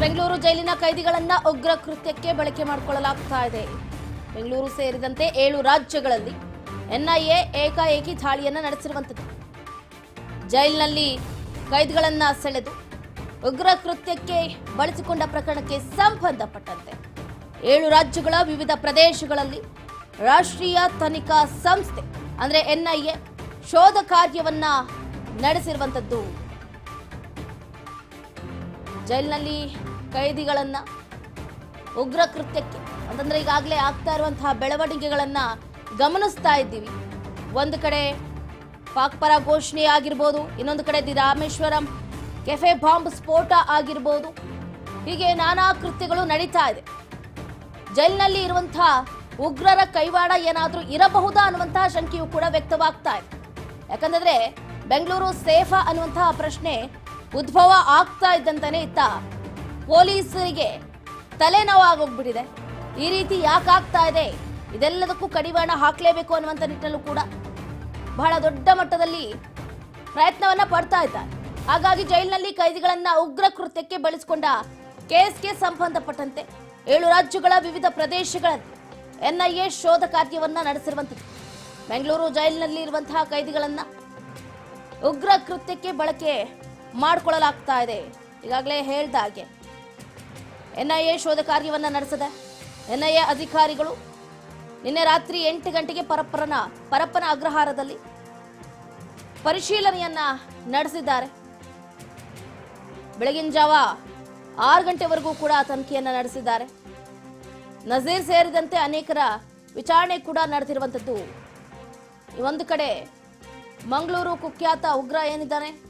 ಬೆಂಗಳೂರು ಜೈಲಿನ ಕೈದಿಗಳನ್ನ ಉಗ್ರ ಕೃತ್ಯಕ್ಕೆ ಬಳಕೆ ಮಾಡಿಕೊಳ್ಳಲಾಗ್ತಾ ಇದೆ. ಬೆಂಗಳೂರು ಸೇರಿದಂತೆ ಏಳು ರಾಜ್ಯಗಳಲ್ಲಿ ಎನ್ಐಎ ಏಕಾಏಕಿ ದಾಳಿಯನ್ನ ನಡೆಸಿರುವಂಥದ್ದು ಜೈಲಿನಲ್ಲಿ ಕೈದಿಗಳನ್ನ ಸೆಳೆದು ಉಗ್ರ ಕೃತ್ಯಕ್ಕೆ ಬಳಸಿಕೊಂಡ ಪ್ರಕರಣಕ್ಕೆ ಸಂಬಂಧಪಟ್ಟಂತೆ ಏಳು ರಾಜ್ಯಗಳ ವಿವಿಧ ಪ್ರದೇಶಗಳಲ್ಲಿ ರಾಷ್ಟ್ರೀಯ ತನಿಖಾ ಸಂಸ್ಥೆ, ಅಂದ್ರೆ ಎನ್ಐಎ, ಶೋಧ ಕಾರ್ಯವನ್ನ ನಡೆಸಿರುವಂಥದ್ದು ಜೈಲಿನಲ್ಲಿ ಕೈದಿಗಳನ್ನ ಉಗ್ರ ಕೃತ್ಯಕ್ಕೆ ಅಂತಂದ್ರೆ ಈಗಾಗಲೇ ಆಗ್ತಾ ಇರುವಂತಹ ಬೆಳವಣಿಗೆಗಳನ್ನ ಗಮನಿಸ್ತಾ ಇದ್ದೀವಿ. ಒಂದು ಕಡೆ ಪಾಕ್ ಪರ ಘೋಷಣೆ ಆಗಿರ್ಬೋದು, ಇನ್ನೊಂದು ಕಡೆ ದಿ ರಾಮೇಶ್ವರಂ ಕೆಫೆ ಬಾಂಬ್ ಸ್ಫೋಟ ಆಗಿರ್ಬೋದು, ಹೀಗೆ ನಾನಾ ಕೃತ್ಯಗಳು ನಡೀತಾ ಇದೆ. ಜೈಲಿನಲ್ಲಿ ಇರುವಂತಹ ಉಗ್ರರ ಕೈವಾಡ ಏನಾದರೂ ಇರಬಹುದಾ ಅನ್ನುವಂತಹ ಶಂಕೆಯು ಕೂಡ ವ್ಯಕ್ತವಾಗ್ತಾ ಇದೆ. ಯಾಕಂದ್ರೆ ಬೆಂಗಳೂರು ಸೇಫಾ ಅನ್ನುವಂತಹ ಪ್ರಶ್ನೆ ಉದ್ಭವ ಆಗ್ತಾ ಇದ್ದಂತಾನೆ ಇತ್ತ ಪೊಲೀಸರಿಗೆ ತಲೆನೋವಾಗೋಗ್ಬಿಟ್ಟಿದೆ. ಈ ರೀತಿ ಯಾಕಾಗ್ತಾ ಇದೆ? ಇದೆಲ್ಲದಕ್ಕೂ ಕಡಿವಾಣ ಹಾಕಲೇಬೇಕು ಅನ್ನುವಂಥ ನಿಟ್ಟಲ್ಲೂ ಕೂಡ ಬಹಳ ದೊಡ್ಡ ಮಟ್ಟದಲ್ಲಿ ಪ್ರಯತ್ನವನ್ನ ಪಡ್ತಾ ಇದ್ದಾರೆ. ಹಾಗಾಗಿ ಜೈಲಿನಲ್ಲಿ ಕೈದಿಗಳನ್ನ ಉಗ್ರ ಕೃತ್ಯಕ್ಕೆ ಬಳಸಿಕೊಂಡ ಕೇಸ್ಗೆ ಸಂಬಂಧಪಟ್ಟಂತೆ ಏಳು ರಾಜ್ಯಗಳ ವಿವಿಧ ಪ್ರದೇಶಗಳಲ್ಲಿ ಎನ್ಐಎ ಶೋಧ ಕಾರ್ಯವನ್ನ ನಡೆಸಿರುವಂಥದ್ದು ಬೆಂಗಳೂರು ಜೈಲಿನಲ್ಲಿ ಇರುವಂತಹ ಕೈದಿಗಳನ್ನ ಉಗ್ರ ಕೃತ್ಯಕ್ಕೆ ಬಳಕೆ ಮಾಡಿಕೊಳ್ಳಲಾಗ್ತಾ ಇದೆ. ಈಗಾಗಲೇ ಹೇಳ್ದ ಹಾಗೆ. ಎನ್ಐಎ ಶೋಧ ಕಾರ್ಯವನ್ನು ನಡೆಸಿದೆ. ಎನ್ಐಎ ಅಧಿಕಾರಿಗಳು ನಿನ್ನೆ ರಾತ್ರಿ ಎಂಟು ಗಂಟೆಗೆ ಪರಪ್ಪರನ, ಪರಪ್ಪನ ಅಗ್ರಹಾರದಲ್ಲಿ ಪರಿಶೀಲನೆಯನ್ನ ನಡೆಸಿದ್ದಾರೆ. ಬೆಳಗಿನ ಜಾವ ಆರು ಗಂಟೆವರೆಗೂ ಕೂಡ ತನಿಖೆಯನ್ನ ನಡೆಸಿದ್ದಾರೆ. ನಜೀರ್ ಸೇರಿದಂತೆ ಅನೇಕರ ವಿಚಾರಣೆ ಕೂಡ ನಡೆದಿರುವಂಥದ್ದು. ಒಂದು ಕಡೆ ಮಂಗಳೂರು ಕುಖ್ಯಾತ ಉಗ್ರ ಏನಿದ್ದಾನೆ